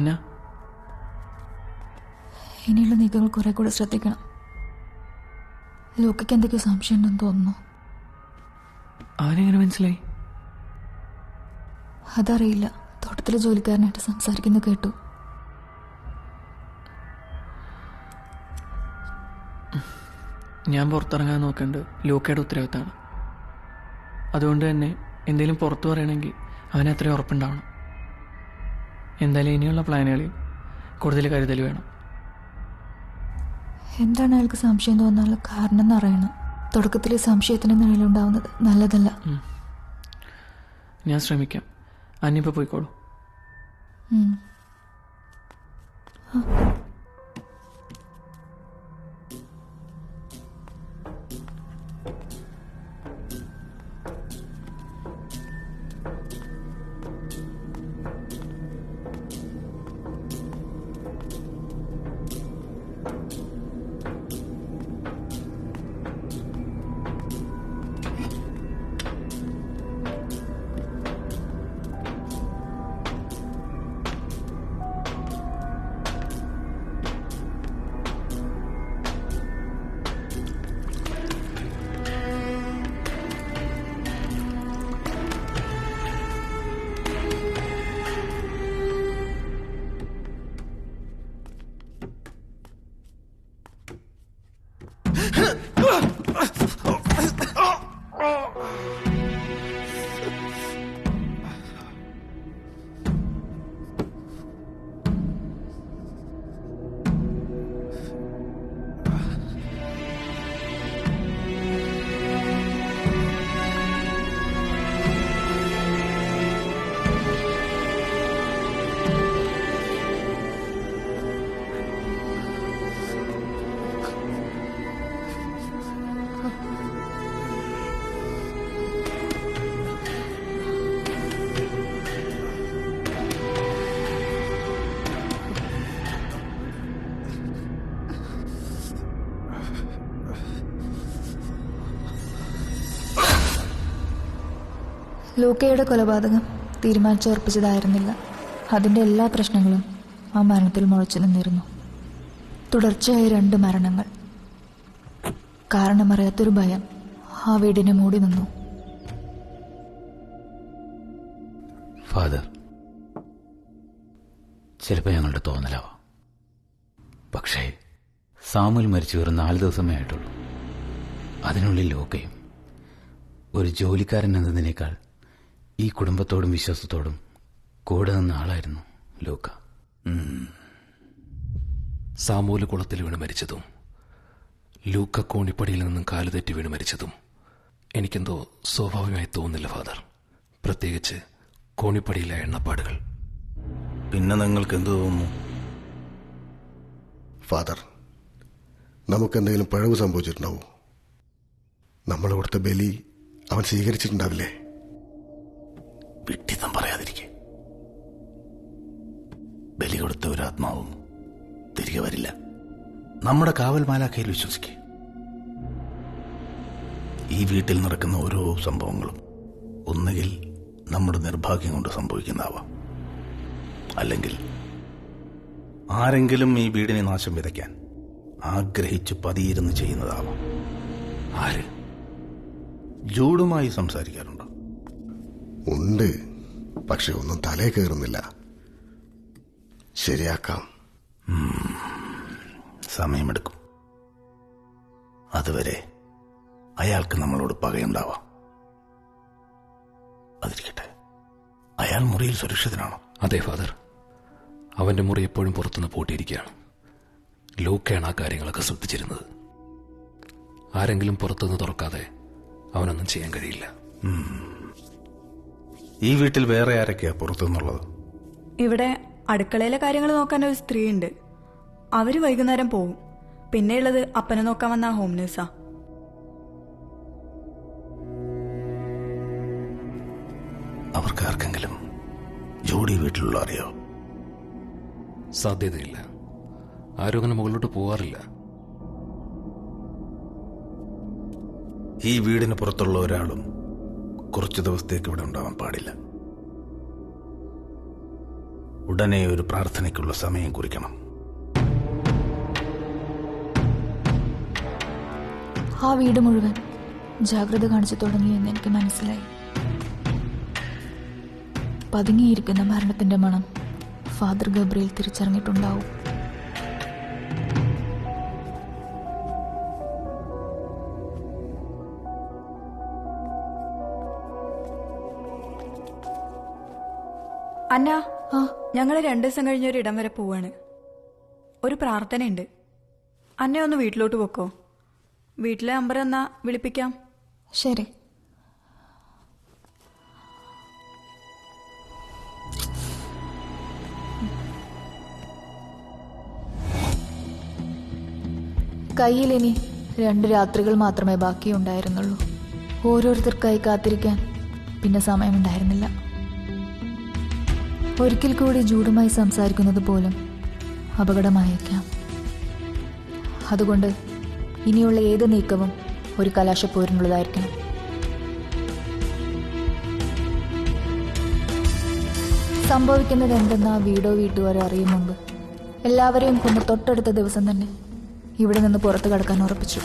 അന്ന ഇനിയുള്ള നീക്കങ്ങൾ കുറെ കൂടെ ശ്രദ്ധിക്കണം. ലോക്കയ്ക്ക് എന്തൊക്കെയോ സംശയം ഉണ്ടെന്ന് തോന്നുന്നു. അവനെങ്ങനെ മനസ്സിലായി? അതറിയില്ല. തോട്ടത്തിലെ ജോലിക്കാരനായിട്ട് സംസാരിക്കുന്നു കേട്ടു. ഞാൻ പുറത്തിറങ്ങാൻ നോക്കേണ്ടത് ലൂക്കയുടെ ഉത്തരവാദിത്തമാണ്. അതുകൊണ്ട് തന്നെ എന്തെങ്കിലും പുറത്തു പറയണമെങ്കിൽ അവനെ അത്രയും ഉറപ്പുണ്ടാവണം. എന്തായാലും ഇനിയുള്ള പ്ലാനുകളിൽ കൂടുതൽ കരുതൽ വേണം. എന്താണ് അയാൾക്ക് സംശയം തോന്നാനുള്ള കാരണം എന്നറിയണം തുടക്കത്തിൽ തുടക്കത്തിലെ സംശയത്തിന് നിഴലുണ്ടാവുന്നത് നല്ലതല്ല. ഞാൻ ശ്രമിക്കാം. അന്നിപ്പോൾ പോയിക്കോളൂ. ഉം. ലൂക്കയുടെ കൊലപാതകം തീരുമാനിച്ചുറപ്പിച്ചതായിരുന്നില്ല. അതിന്റെ എല്ലാ പ്രശ്നങ്ങളും ആ മരണത്തിൽ മുളച്ചു നിന്നിരുന്നു. തുടർച്ചയായ രണ്ട് മരണങ്ങൾ. കാരണമറിയാത്തൊരു ഭയം ആ വീടിനെ മൂടി നിന്നു. ഫാദർ ചിലപ്പോൾ ഞങ്ങളുടെ തോന്നലാവാം. പക്ഷേ സാമുൽ മരിച്ചു വെറും നാല് ദിവസമേ ആയിട്ടുള്ളൂ. അതിനുള്ളിൽ ലോക്കയും ഒരു ജോലിക്കാരൻ എന്നതിനേക്കാൾ ഈ കുടുംബത്തോടും വിശ്വാസത്തോടും കൂടെ നിന്ന ആളായിരുന്നു ലൂക്ക. സാമൂല കുളത്തിൽ വീണ് മരിച്ചതും ലൂക്ക കോണിപ്പടിയിൽ നിന്നും കാലുതെറ്റി വീണ് മരിച്ചതും എനിക്കെന്തോ സ്വാഭാവികമായി തോന്നുന്നില്ല ഫാദർ. പ്രത്യേകിച്ച് കോണിപ്പടിയിലെ എണ്ണപ്പാടുകൾ. പിന്നെ നിങ്ങൾക്ക് എന്ത് തോന്നുന്നു? ഫാദർ നമുക്കെന്തെങ്കിലും പിഴവ് സംഭവിച്ചിട്ടുണ്ടാവോ? നമ്മൾ കൊടുത്ത ബലി അവൻ സ്വീകരിച്ചിട്ടുണ്ടാവില്ലേ? വിട്ടിത്തം പറയാതിരിക്കെ. ബലി കൊടുത്ത ഒരു ആത്മാവും തിരികെ വരില്ല. നമ്മുടെ കാവൽ മാലാഖയിൽ വിശ്വസിക്കുക ഈ വീട്ടിൽ നടക്കുന്ന ഓരോ സംഭവങ്ങളും ഒന്നുകിൽ നമ്മുടെ നിർഭാഗ്യം കൊണ്ട് സംഭവിക്കുന്നതാവാം. അല്ലെങ്കിൽ ആരെങ്കിലും ഈ വീടിനെ നാശം വിതയ്ക്കാൻ ആഗ്രഹിച്ച് പതിയിരുന്ന് ചെയ്യുന്നതാവാം. ആര്? ജൂഡുമായി സംസാരിക്കാറുണ്ടോ? ഉണ്ട്. പക്ഷെ ഒന്നും തലേ കയറുന്നില്ല. ശരിയാക്കാം. സമയമെടുക്കും. അതുവരെ അയാൾക്ക് നമ്മളോട് പകയുണ്ടാവാം. അതിരിക്കട്ടെ. അയാൾ മുറിയിൽ സുരക്ഷിതനാണോ? അതെ ഫാദർ. അവന്റെ മുറി എപ്പോഴും പുറത്തുനിന്ന് പൂട്ടിയിരിക്കുകയാണ്. ലൂക്കയാണ് ആ കാര്യങ്ങളൊക്കെ ശ്രദ്ധിച്ചിരുന്നത്. ആരെങ്കിലും പുറത്തുനിന്ന് തുറക്കാതെ അവനൊന്നും ചെയ്യാൻ കഴിയില്ല. ഈ വീട്ടിൽ വേറെ ആരൊക്കെയാ പുറത്തുനിന്നുള്ളത്? ഇവിടെ അടുക്കളയിലെ കാര്യങ്ങൾ നോക്കാൻ ഒരു സ്ത്രീ ഉണ്ട് അവർ വൈകുന്നേരം പോവും. പിന്നെയുള്ളത് അപ്പനെ നോക്കാൻ വന്ന ഹോം നേഴ്സാ അവർക്ക് ആർക്കെങ്കിലും ജോഡി വീട്ടിലുള്ള അറിയോ? സാധ്യതയില്ല. ആരും അങ്ങനെ മുകളിലോട്ട് പോവാറില്ല. ഈ വീടിന് പുറത്തുള്ള ഒരാളും കുറച്ചു ദിവസത്തേക്ക് ഇവിടെ ഉണ്ടാവാൻ പാടില്ല. ഉടനെ ഒരു പ്രാർത്ഥനയ്ക്കുള്ള സമയം കുറിക്കണം. ആ വീട് മുഴുവൻ ജാഗ്രത കാണിച്ചു തുടങ്ങിയെന്ന് എനിക്ക് മനസ്സിലായി. പതുങ്ങിയിരിക്കുന്ന മരണത്തിന്റെ മണം ഫാദർ ഗബ്രിയിൽ തിരിച്ചറിഞ്ഞിട്ടുണ്ടാവും. അന്ന ഞങ്ങൾ രണ്ടു ദിവസം കഴിഞ്ഞ ഒരു ഇടം വരെ പോവാണ്. ഒരു പ്രാർത്ഥനയുണ്ട്. അന്നെ ഒന്ന് വീട്ടിലോട്ട് പൊക്കോ. വീട്ടിലെ നമ്പർ എന്നാ വിളിപ്പിക്കാം. ശരി. കയ്യിൽ ഇനി രണ്ട് രാത്രികൾ മാത്രമേ ബാക്കിയുണ്ടായിരുന്നുള്ളൂ. ഓരോരുത്തർക്കായി കാത്തിരിക്കാൻ പിന്നെ സമയമുണ്ടായിരുന്നില്ല. ഒരിക്കൽ കൂടി ജൂഡുമായി സംസാരിക്കുന്നത് പോലും അപകടമായേക്കാം. അതുകൊണ്ട് ഇനിയുള്ള ഏത് നീക്കവും ഒരു കലാശപ്പോരിനുള്ളതായിരിക്കണം. സംഭവിക്കുന്നത് എന്തെന്ന് ആ വീടോ വീട്ടുകാരോ അറിയും മുമ്പ് എല്ലാവരെയും കൊന്ന് തൊട്ടടുത്ത ദിവസം തന്നെ ഇവിടെ നിന്ന് പുറത്തു കടക്കാൻ ഉറപ്പിച്ചു.